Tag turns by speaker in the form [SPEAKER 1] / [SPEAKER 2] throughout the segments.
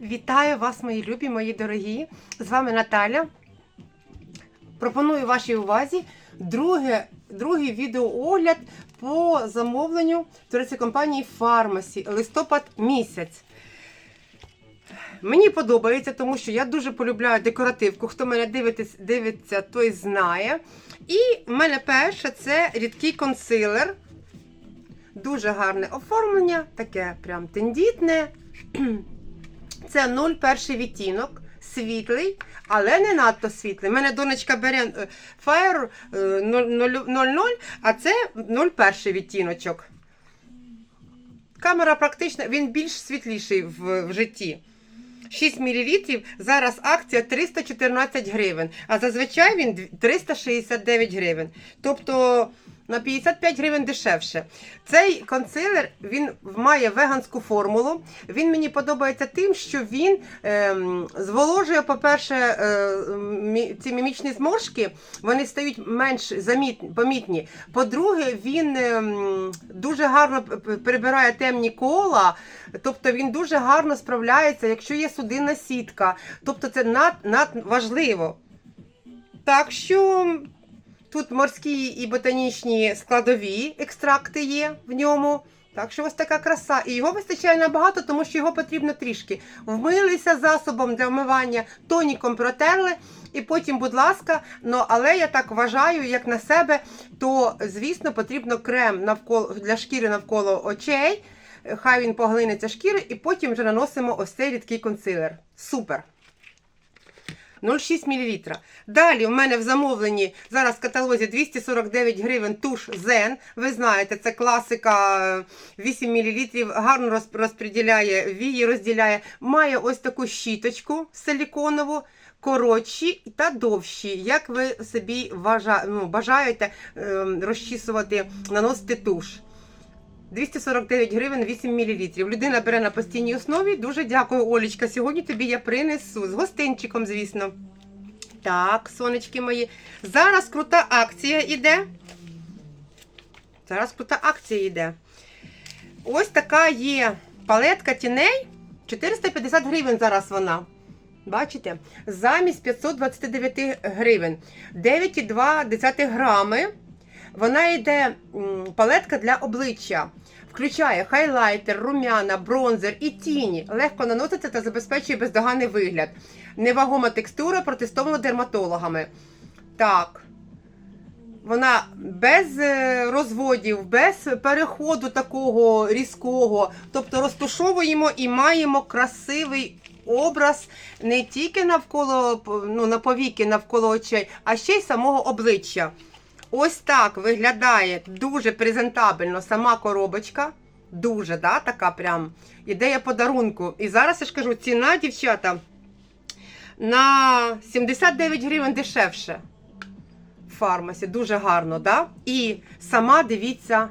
[SPEAKER 1] Вітаю вас, мої любі, мої дорогі. З вами Наталя. Пропоную вашій увазі друге, другий відеоогляд по замовленню турецької компанії Фармасі листопад місяць. Мені подобається, тому що я дуже полюбляю декоративку. Хто мене дивитесь, дивиться, той знає. І в мене перше це рідкий консилер. Дуже гарне оформлення, таке прям тендітне. Це 0 перший відтінок, світлий, але не надто світлий. У мене донечка бере е, Fire е, 00, а це 0 перший відтіночок. Камера практично, він більш світліший в, в житті. 6 мл, зараз акція 314 гривень, а зазвичай він 369 гривень. Тобто на 55 гривень дешевше. Цей консилер він має веганську формулу. Він мені подобається тим, що він ем, зволожує, по-перше, е, ці мімічні зморшки, вони стають менш заміт, помітні. По-друге, він ем, дуже гарно п- п- темні кола, тобто він дуже гарно справляється, якщо є судинна сітка. Тобто це над, над. Так що тут морські і ботанічні складові екстракти є в ньому. Так що ось така краса. І його вистачає набагато, тому що його потрібно трішки. Вмилися засобом для вмивання, тоніком протерли. І потім, будь ласка, ну але я так вважаю, як на себе, то звісно потрібно крем навколо для шкіри навколо очей. Хай він поглинеться шкіри, і потім вже наносимо ось цей рідкий консилер. Супер! 0,6 мл. Далі в мене в замовленні зараз в каталозі 249 гривень туш Zen. Ви знаєте, це класика е, 8 мл, гарно роз- розподіляє вії, розділяє. Має ось таку щіточку силіконову, коротші та довші. Як ви собі вважа- ну, бажаєте е, розчісувати, наносити туш. 249 гривень 8 мл. Людина бере на постійній основі. Дуже дякую, Олічка. Сьогодні тобі я принесу з гостинчиком, звісно. Так, сонечки мої. Зараз крута акція йде. Зараз крута акція йде. Ось така є палетка тіней. 450 гривень зараз вона. Бачите? Замість 529 гривень. 9,2 грами. Вона йде палетка для обличчя. Включає хайлайтер, рум'яна, бронзер і тіні. Легко наноситься та забезпечує бездоганний вигляд. Невагома текстура протестована дерматологами. Так. Вона без е, розводів, без переходу такого різкого. Тобто розтушовуємо і маємо красивий образ не тільки навколо ну, на повіки навколо очей, а ще й самого обличчя. Ось так виглядає дуже презентабельно сама коробочка. Дуже, да, така прям ідея подарунку. І зараз я ж кажу, ціна, дівчата, на 79 гривень дешевше. В фармасі. Дуже гарно, да? І сама дивіться,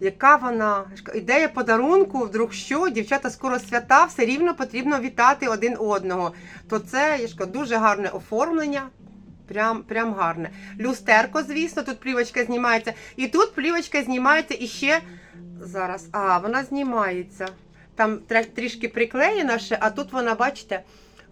[SPEAKER 1] яка вона. Ідея подарунку, вдруг що, дівчата скоро свята, все рівно потрібно вітати один одного. То це я ж кажу, дуже гарне оформлення. Прям, прям гарне. Люстерко, звісно, тут плівочка знімається. І тут плівочка знімається і ще зараз. А, вона знімається. Там трішки приклеєна ще, а тут вона, бачите,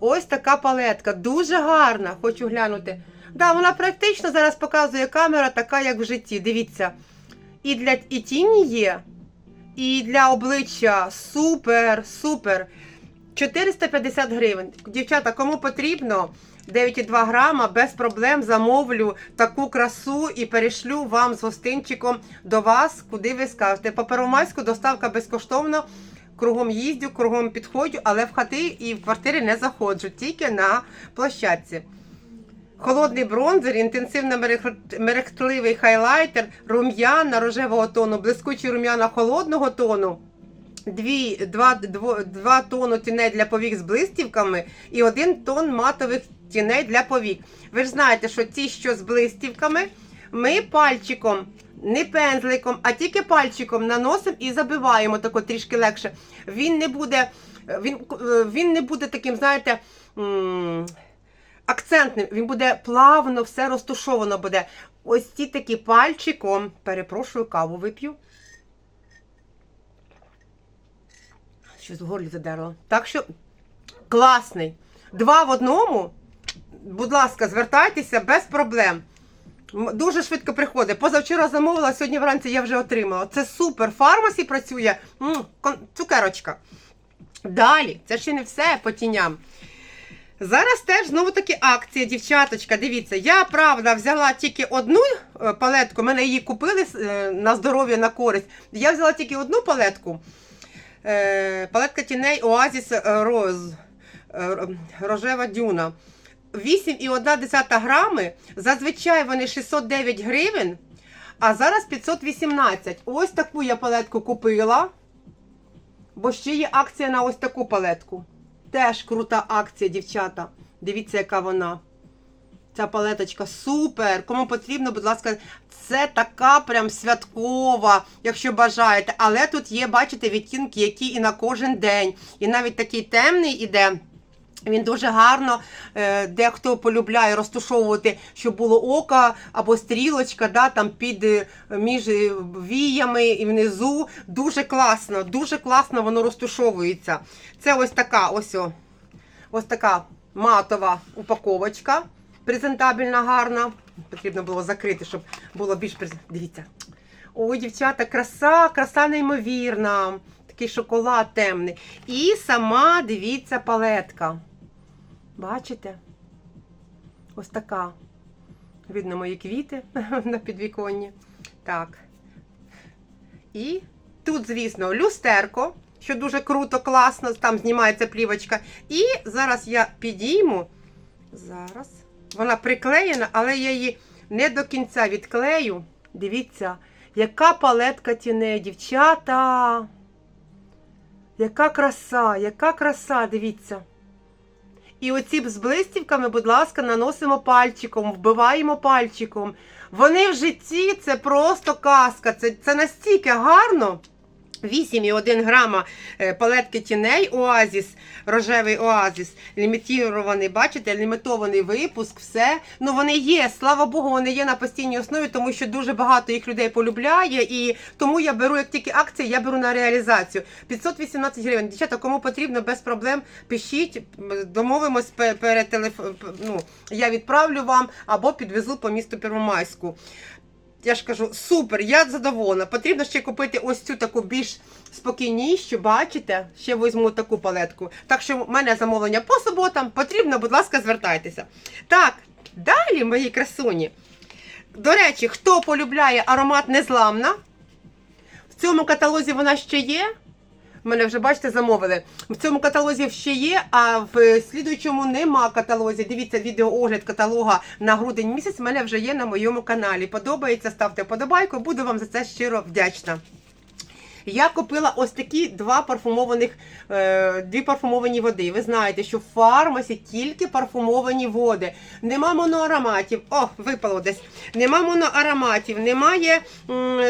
[SPEAKER 1] ось така палетка. Дуже гарна, хочу глянути. Да, вона практично зараз показує камера, така, як в житті. Дивіться. І для і тіні є, і для обличчя супер, супер. 450 гривень. Дівчата, кому потрібно 9,2 грама, без проблем замовлю таку красу і перешлю вам з гостинчиком до вас, куди ви скажете. По Первомайську доставка безкоштовно. Кругом їздю, кругом підходжу, але в хати і в квартири не заходжу, тільки на площадці. Холодний бронзер, інтенсивно мерехтливий хайлайтер, рум'яна рожевого тону, блискучі рум'яна холодного тону, дві, два, дво, два тону тіней для повік з блистівками і один тон матових тіней для повік. Ви ж знаєте, що ті, що з блистівками, ми пальчиком, не пензликом, а тільки пальчиком наносимо і забиваємо тако трішки легше. Він не буде, він, він не буде таким, знаєте. акцентним, він буде плавно, все розтушовано буде. Ось ці такі пальчиком, перепрошую, каву вип'ю. Щось в горлі задерло. Так що класний. Два в одному. Будь ласка, звертайтеся без проблем. Дуже швидко приходить. Позавчора замовила, сьогодні вранці я вже отримала. Це супер. Фармасі працює цукерочка. Далі, це ще не все по тіням. Зараз теж знову таки акція, дівчаточка. Дивіться, я правда взяла тільки одну е, палетку. Мене її купили е, на здоров'я на користь. Я взяла тільки одну палетку. Е, Палетка тіней Оазіс Роз. Рожева дюна. 8,1 грами. Зазвичай вони 609 гривень, а зараз 518. Ось таку я палетку купила. Бо ще є акція на ось таку палетку. Теж крута акція, дівчата. Дивіться, яка вона. Ця палеточка супер. Кому потрібно, будь ласка, це така прям святкова, якщо бажаєте. Але тут є, бачите, відтінки, які і на кожен день. І навіть такий темний іде. Він дуже гарно, е, дехто полюбляє розташовувати, щоб було око або стрілочка, да, там під е, між віями і внизу. Дуже класно, дуже класно воно розташовується. Це ось така ось, о, ось така матова упаковочка. Презентабельна, гарна. Потрібно було закрити, щоб було більш презент- Дивіться. Ой, дівчата, краса, краса неймовірна. Такий шоколад темний. І сама, дивіться, палетка. Бачите? Ось така. Видно мої квіти на підвіконні. Так. І тут, звісно, люстерко, що дуже круто, класно, там знімається плівочка. І зараз я підійму. Зараз. Вона приклеєна, але я її не до кінця відклею. Дивіться, яка палетка тіней, дівчата. Яка краса, яка краса, дивіться. І оці з блистівками, будь ласка, наносимо пальчиком, вбиваємо пальчиком. Вони в житті це просто казка. Це, це настільки гарно. 8,1 грама е, палетки тіней Оазіс, рожевий Оазіс, лімітований, бачите, лімітований випуск, все. Ну вони є, слава Богу, вони є на постійній основі, тому що дуже багато їх людей полюбляє. І тому я беру, як тільки акція, я беру на реалізацію. 518 гривень. Дівчата, кому потрібно, без проблем, пишіть, домовимось пе- перед телеф... ну, я відправлю вам або підвезу по місту Первомайську. Я ж кажу, супер, я задоволена. Потрібно ще купити ось цю таку більш спокійнішу, бачите? Ще візьму таку палетку. Так що в мене замовлення по суботам. Потрібно, будь ласка, звертайтеся. Так, далі, мої красуні. До речі, хто полюбляє аромат незламна, в цьому каталозі вона ще є. Мене вже бачите, замовили. В цьому каталозі ще є, а в слідуючому нема каталозі. Дивіться відеоогляд каталога на грудень місяць. в мене вже є на моєму каналі. Подобається, ставте подобайку. Буду вам за це щиро вдячна. Я купила ось такі два парфумованих, е, дві парфумовані води. Ви знаєте, що в фармасі тільки парфумовані води. Нема моноароматів. О, випало десь. Нема моноароматів, немає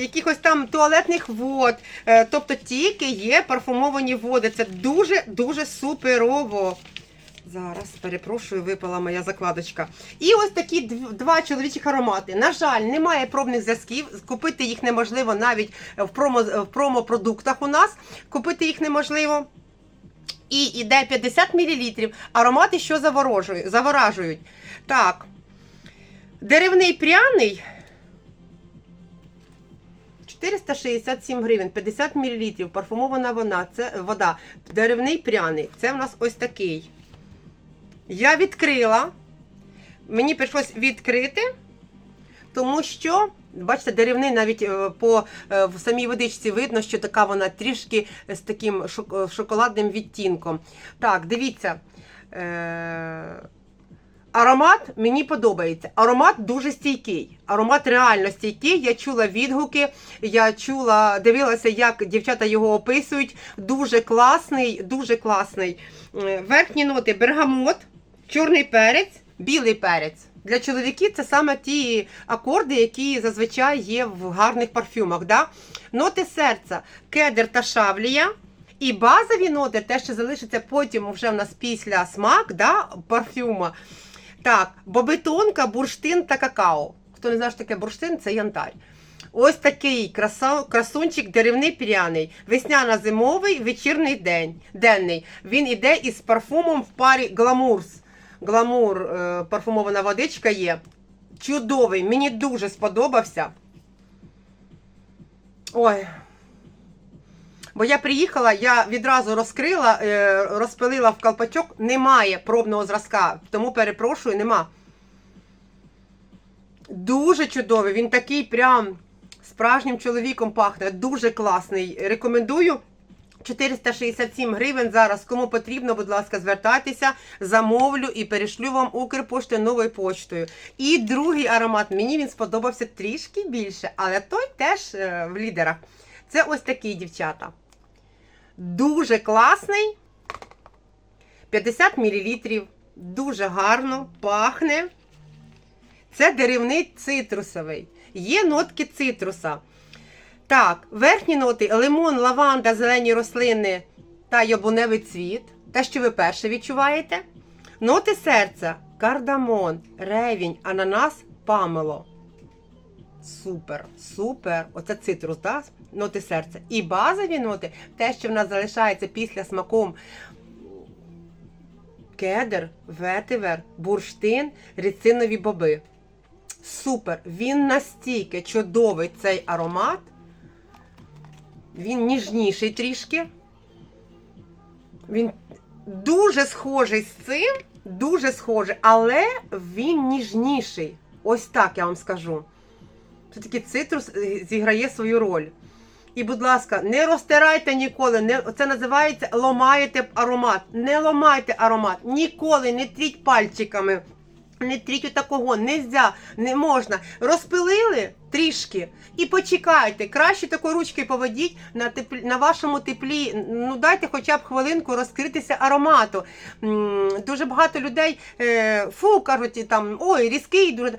[SPEAKER 1] якихось там туалетних вод. Е, тобто тільки є парфумовані води. Це дуже-дуже суперово. Зараз, перепрошую, випала моя закладочка. І ось такі два чоловічих аромати. На жаль, немає пробних зв'язків. Купити їх неможливо навіть в промо, в промопродуктах у нас. Купити їх неможливо. І йде 50 мл. Аромати, що заворажують. Так. Деревний пряний 467 гривень, 50 мл. Парфумована вона, це вода. Деревний пряний. Це в нас ось такий. Я відкрила. Мені прийшлось відкрити, тому що, бачите, деревний навіть е, по е, в самій водичці видно, що така вона трішки з таким е, шоколадним відтінком. Так, дивіться. Е- Аромат мені подобається. Аромат дуже стійкий. Аромат реально стійкий. Я чула відгуки, я чула, дивилася, як дівчата його описують. Дуже класний, дуже класний. Верхні ноти бергамот, чорний перець, білий перець. Для чоловіків це саме ті акорди, які зазвичай є в гарних парфюмах. Да? Ноти серця, кедр та шавлія. І базові ноти, те, що залишиться потім вже в нас після смак да, парфюма. Так, бобитонка, бурштин та какао. Хто не знає, що таке бурштин, це янтарь. Ось такий краса, красунчик деревний пряний, весняно-зимовий вечірний день, денний. Він іде із парфумом в парі Гламурс. Гламур, е, парфумована водичка є. Чудовий, мені дуже сподобався. Ой. Бо я приїхала, я відразу розкрила, е, розпилила в колпачок. Немає пробного зразка, тому перепрошую, нема. Дуже чудовий. Він такий прям справжнім чоловіком пахне. Дуже класний. Рекомендую. 467 гривень зараз. Кому потрібно, будь ласка, звертайтеся, замовлю і перешлю вам Укрпошти новою поштою. І другий аромат. Мені він сподобався трішки більше, але той теж е, в лідерах. Це ось такі дівчата. Дуже класний. 50 мл. Дуже гарно пахне. Це деревний цитрусовий. Є нотки цитруса. Так, верхні ноти лимон, лаванда, зелені рослини та йобуневий цвіт. Те, що ви перше відчуваєте. Ноти серця, кардамон, ревінь, ананас, памело. Супер, супер. Оце цитрус, да? ноти серця. І базові ноти, те, що в нас залишається після смаком кедр, ветивер, бурштин, ріцинові боби. Супер! Він настільки чудовий цей аромат. Він ніжніший трішки. Він дуже схожий з цим, дуже схожий, але він ніжніший. Ось так я вам скажу. Все-таки цитрус е, зіграє свою роль. І, будь ласка, не розтирайте ніколи. Не, це називається ломаєте аромат. Не ломайте аромат. Ніколи не тріть пальчиками. Не тріть такого, нельзя, не можна. Розпилили трішки і почекайте. Краще тако ручки поведіть на теплі, на вашому теплі. Ну дайте хоча б хвилинку розкритися аромату. Дуже багато людей е, фу кажуть там ой, різкий дуже.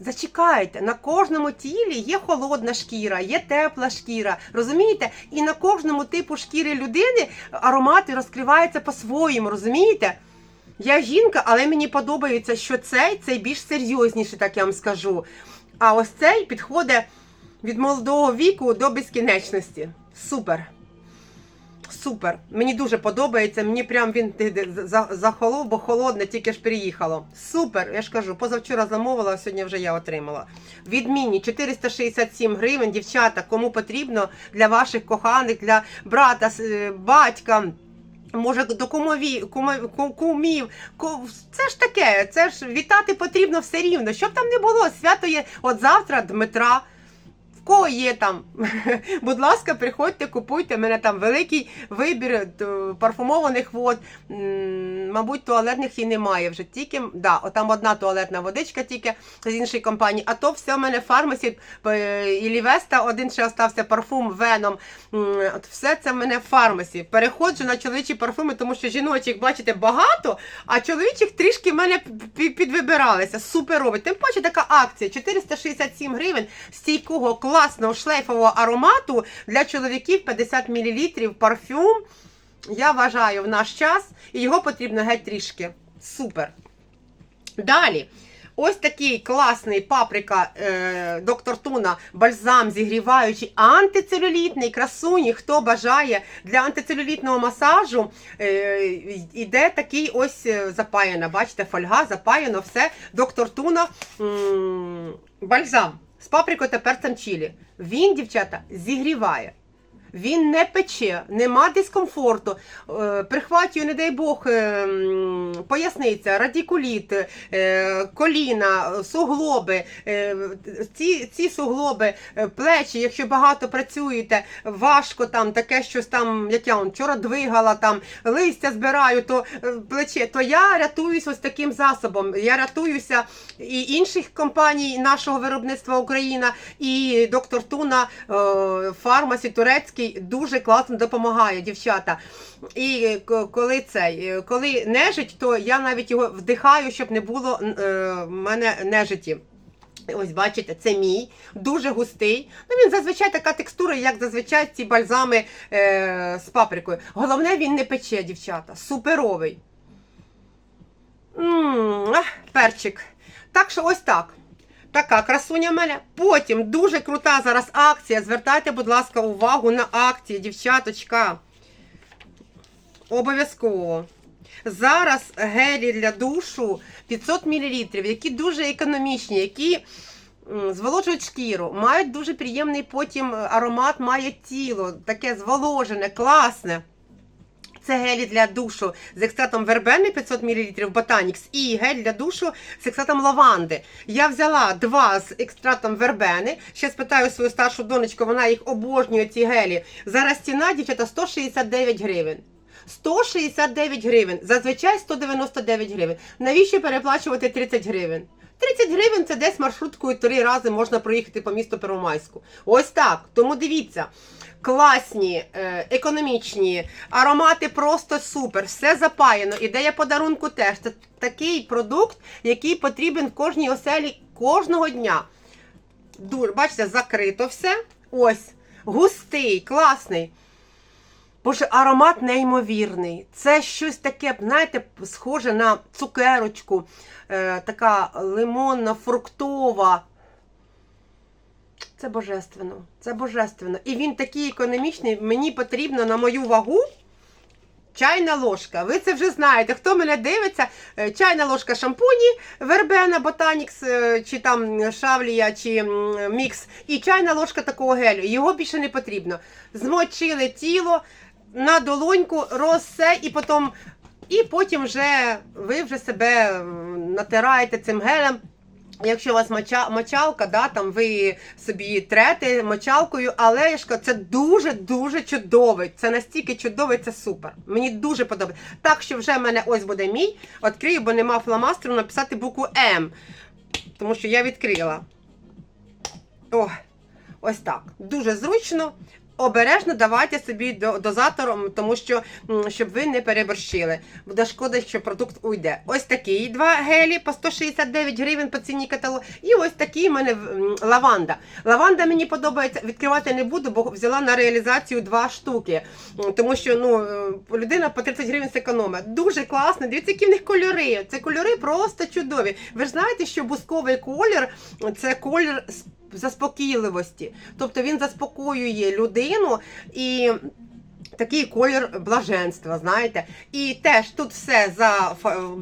[SPEAKER 1] Зачекайте, на кожному тілі є холодна шкіра, є тепла шкіра. Розумієте? І на кожному типу шкіри людини аромати розкриваються по-своєму, розумієте? Я жінка, але мені подобається, що цей цей більш серйозніший, так я вам скажу. А ось цей підходить від молодого віку до безкінечності. Супер. Супер. Мені дуже подобається. Мені прям він за- захолов, бо холодне, тільки ж приїхало. Супер. Я ж кажу, позавчора замовила, а сьогодні вже я отримала. Відмінні 467 гривень, дівчата, кому потрібно для ваших коханих, для брата, е, батька. Може, до кумові, кумів, кумів, ку- це ж таке, це ж вітати потрібно все рівно. Щоб там не було, свято є от завтра Дмитра. Кого є там? Будь ласка, приходьте, купуйте. У мене там великий вибір е, парфумованих вод. Мабуть, туалетних і немає вже. Тільки да, отам одна туалетна водичка, тільки з іншої компанії. А то все в мене фармасі і Лівеста, один ще остався парфум веном. От все це в мене в фармасі. Переходжу на чоловічі парфуми, тому що жіночих, бачите, багато, а чоловічих трішки в мене пі- підвибиралися. Суперовий. Тим паче така акція: 467 гривень стійкого класного шлейфового аромату для чоловіків 50 мл парфюм. Я вважаю в наш час, і його потрібно геть трішки. Супер. Далі. Ось такий класний паприка е, доктор Туна бальзам зігріваючий, антицелюлітний красуні. Хто бажає для антицелюлітного масажу, е, іде такий ось е, запаяна. Бачите, фольга, запаяно все. Доктор Туна м, бальзам з паприкою та перцем чилі. Він, дівчата, зігріває. Він не пече, нема дискомфорту, е, прихватює, не дай Бог, е, поясниця, радікуліт, е, коліна, суглоби, ці, ці суглоби, плечі, якщо багато працюєте, важко там таке щось там, як я вчора двигала, там листя збираю, то плече, то я рятуюсь ось таким засобом. Я рятуюся і інших компаній нашого виробництва Україна, і доктор Туна, фармасі турецький дуже класно допомагає, дівчата. І коли цей, е, коли нежить, то я навіть його вдихаю, щоб не було е, в мене нежиті. Ось бачите, це мій, дуже густий. Ну він зазвичай така текстура, як зазвичай ці бальзами е, з паприкою. Головне, він не пече, дівчата. Суперовий. М, перчик. Так що ось так. Така красуня мене. Потім дуже крута зараз акція. Звертайте, будь ласка, увагу на акції, дівчаточка. Обов'язково. Зараз гелі для душу 500 мл, які дуже економічні, які зволожують шкіру, мають дуже приємний потім аромат, має тіло, таке зволожене, класне. Це гелі для душу з екстрактом вербени 500 мл Botanix і гель для душу з екстрактом лаванди. Я взяла два з екстрактом вербени. Ще спитаю свою старшу донечку, вона їх обожнює, ці гелі. Зараз ціна, дівчата, 169 гривень. 169 гривень, зазвичай 199 гривень. Навіщо переплачувати 30 гривень? 30 гривень це десь маршруткою три рази можна проїхати по місту Первомайську. Ось так. Тому дивіться. Класні, е, економічні, аромати просто супер, все запаяно. Ідея подарунку теж. Це такий продукт, який потрібен в кожній оселі кожного дня. Дуже, бачите, закрито все. Ось, густий, класний. Боже, аромат неймовірний. Це щось таке, знаєте, схоже на цукерочку, е, така лимонна, фруктова. Це божественно. Це божественно. І він такий економічний. Мені потрібно на мою вагу чайна ложка. Ви це вже знаєте. Хто мене дивиться, е, чайна ложка шампуні, вербена, ботанікс, е, чи там шавлія, чи мікс, і чайна ложка такого гелю. Його більше не потрібно. Змочили тіло на долоньку, розсе, і потім, і потім вже ви вже себе натираєте цим гелем. Якщо у вас моча, мочалка, да, там ви собі трете мочалкою, але я ж кажу, це дуже-дуже чудовий. Це настільки чудовий, це супер. Мені дуже подобається. Так що вже в мене ось буде мій. Відкрию, бо нема фломастеру написати букву М. Тому що я відкрила. О, ось так. Дуже зручно. Обережно давайте собі до- дозатором, тому що щоб ви не переборщили. Буде шкода, що продукт уйде. Ось такі два гелі по 169 гривень по ціні каталогу. І ось такий в мене лаванда. Лаванда мені подобається. Відкривати не буду, бо взяла на реалізацію два штуки. Тому що ну, е, людина по 30 гривень зекономить. Дуже класно. Дивіться, які в них кольори. Це кольори просто чудові. Ви ж знаєте, що бусковий колір це колір заспокійливості. Тобто він заспокоює людину і. Такий колір блаженства, знаєте. І теж тут все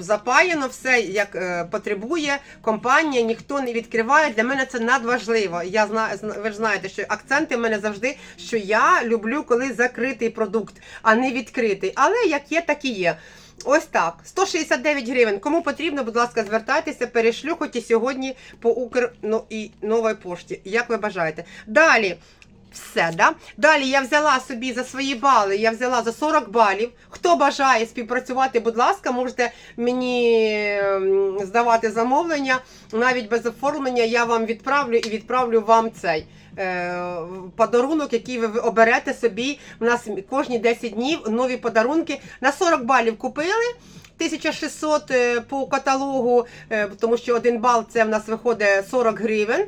[SPEAKER 1] запаяно, все як е, потребує компанія, ніхто не відкриває. Для мене це надважливо. Я знаю, зна- ви ж знаєте, що акценти в мене завжди, що я люблю, коли закритий продукт, а не відкритий. Але як є, так і є. Ось так. 169 гривень. Кому потрібно, будь ласка, звертайтеся, перешлю хоч і сьогодні по Укр ну, і новій пошті. Як ви бажаєте. Далі. Все, да? Далі я взяла собі за свої бали, я взяла за 40 балів. Хто бажає співпрацювати, будь ласка, можете мені ем, здавати замовлення. Навіть без оформлення я вам відправлю і відправлю вам цей подарунок, який ви оберете собі. У нас кожні 10 днів нові подарунки. На 40 балів купили. 1600 е, по каталогу, е, тому що один бал це в нас виходить 40 гривень.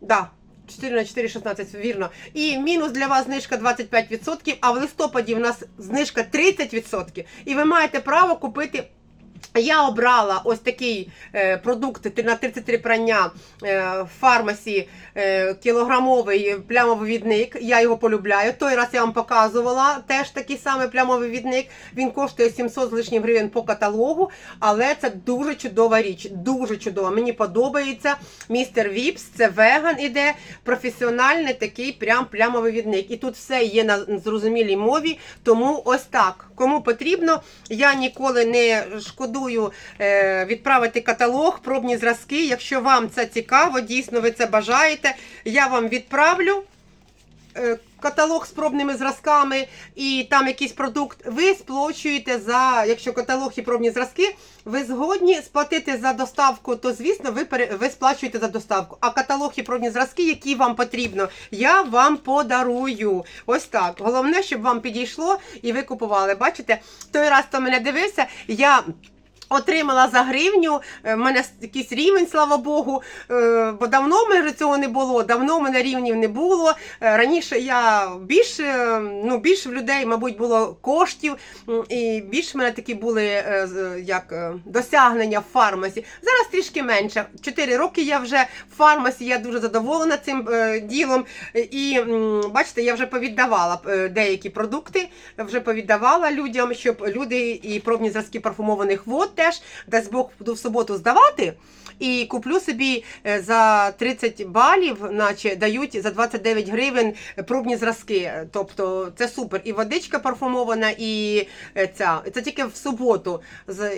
[SPEAKER 1] Да, 4 на 4, 16, вірно. І мінус для вас знижка 25%, а в листопаді в нас знижка 30%. І ви маєте право купити. Я обрала ось такий е, продукт на 33 прання е, в фармасі е, кілограмовий плямовий відник. Я його полюбляю. Той раз я вам показувала теж такий самий плямовий відник. Він коштує 700 з лишнім гривень по каталогу, але це дуже чудова річ. Дуже чудова. Мені подобається. Містер Віпс, це веган іде, професіональний такий прям плямовий відник. І тут все є на зрозумілій мові. Тому ось так. Кому потрібно, я ніколи не шкодую е, відправити каталог, пробні зразки. Якщо вам це цікаво, дійсно ви це бажаєте, я вам відправлю е, каталог з пробними зразками і там якийсь продукт, ви сплачуєте за, якщо каталог і пробні зразки, ви згодні сплатити за доставку, то звісно ви, пере- ви сплачуєте за доставку. А каталог і пробні зразки, які вам потрібно, я вам подарую. Ось так. Головне, щоб вам підійшло і ви купували. Бачите, той раз, хто мене дивився, я. Отримала за гривню, е, в мене якийсь рівень, слава Богу. е, Бо давно в мене цього не було, давно в мене рівнів не було. Е, Раніше я більше, ну, більше в людей, мабуть, було коштів, і більше в мене такі були як досягнення в фармасі. Зараз трішки менше. Чотири роки я вже в фармасі, я дуже задоволена цим ділом. І бачите, я вже повіддавала деякі продукти, вже повіддавала людям, щоб люди і пробні зразки парфумованих вод теж дасть Бог буду в суботу здавати. І куплю собі е, за 30 балів, наче дають за 29 гривень пробні зразки. Тобто це супер. І водичка парфумована, і е, ця. Це тільки в суботу.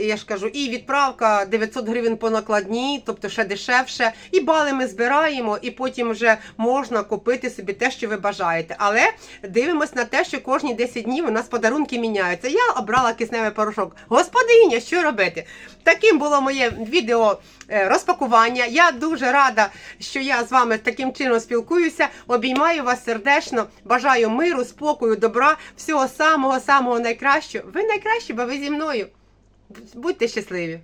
[SPEAKER 1] Я ж кажу, і відправка 900 гривень по накладній, тобто ще дешевше. І бали ми збираємо, і потім вже можна купити собі те, що ви бажаєте. Але дивимось на те, що кожні 10 днів у нас подарунки міняються. Я обрала кисневий порошок. Господиня, що робити? Таким було моє відео розпакування. Я дуже рада, що я з вами таким чином спілкуюся. Обіймаю вас сердечно. Бажаю миру, спокою, добра, всього самого самого найкращого. Ви найкращі, бо ви зі мною. Будьте щасливі!